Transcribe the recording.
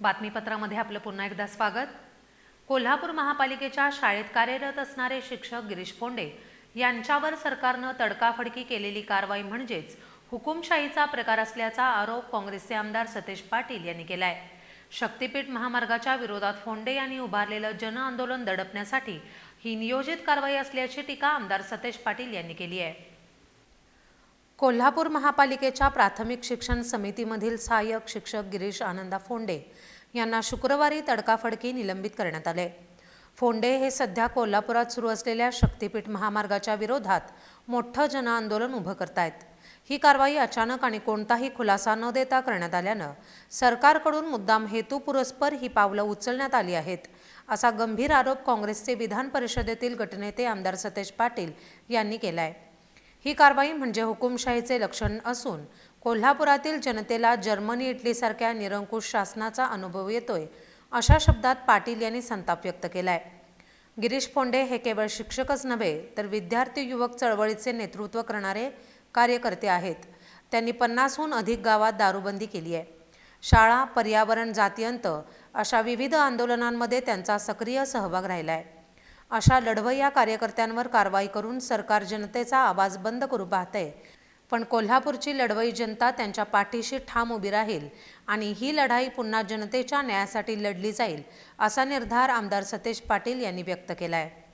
बातमीपत्रामध्ये आपलं पुन्हा एकदा स्वागत. कोल्हापूर महापालिकेच्या शाळेत कार्यरत असणारे शिक्षक गिरीश पोंडे यांच्यावर सरकारनं तडकाफडकी केलेली कारवाई म्हणजेच हुकुमशाहीचा प्रकार असल्याचा आरोप काँग्रेसचे आमदार सतेज पाटील यांनी केलाय. शक्तीपीठ महामार्गाच्या विरोधात फोंडे यांनी उभारलेलं जनआंदोलन दडपण्यासाठी ही नियोजित कारवाई असल्याची टीका आमदार सतेज पाटील यांनी केली आहे. कोल्हापूर महापालिकेच्या प्राथमिक शिक्षण समितीमधील सहाय्यक शिक्षक गिरीश आनंदा फोंडे यांना शुक्रवारी तडकाफडकी निलंबित करण्यात आले. फोंडे हे सध्या कोल्हापुरात सुरू असलेल्या शक्तीपीठ महामार्गाच्या विरोधात मोठं जनआंदोलन उभं करतायत. ही कारवाई अचानक आणि कोणताही खुलासा न देता करण्यात आल्यानं सरकारकडून मुद्दाम हेतुपुरस्पर ही पावलं उचलण्यात आली आहेत असा गंभीर आरोप काँग्रेसचे विधान परिषदेतील गटनेते आमदार सतेज पाटील यांनी केला आहे ही कारवाई म्हणजे हुकुमशाहीचे लक्षण असून कोल्हापुरातील जनतेला जर्मनी इटलीसारख्या निरंकुश शासनाचा अनुभव येतोय अशा शब्दात पाटील यांनी संताप व्यक्त केलाय. गिरीश फोंडे हे केवळ शिक्षकच नव्हे तर विद्यार्थी युवक चळवळीचे नेतृत्व करणारे कार्यकर्ते आहेत. त्यांनी पन्नासहून अधिक गावात दारूबंदी केली आहे. शाळा पर्यावरण जातीयंत अशा विविध आंदोलनांमध्ये त्यांचा सक्रिय सहभाग राहिला आहे अशा लढवय्या कार्यकर्त्यांवर कारवाई करून सरकार जनतेचा आवाज बंद करू पाहते. पण कोल्हापूरची लढवई जनता त्यांच्या पाठीशी ठाम उभी राहील आणि ही लढाई पुन्हा जनतेच्या न्यायासाठी लढली जाईल असा निर्धार आमदार सतेज पाटील यांनी व्यक्त केला आहे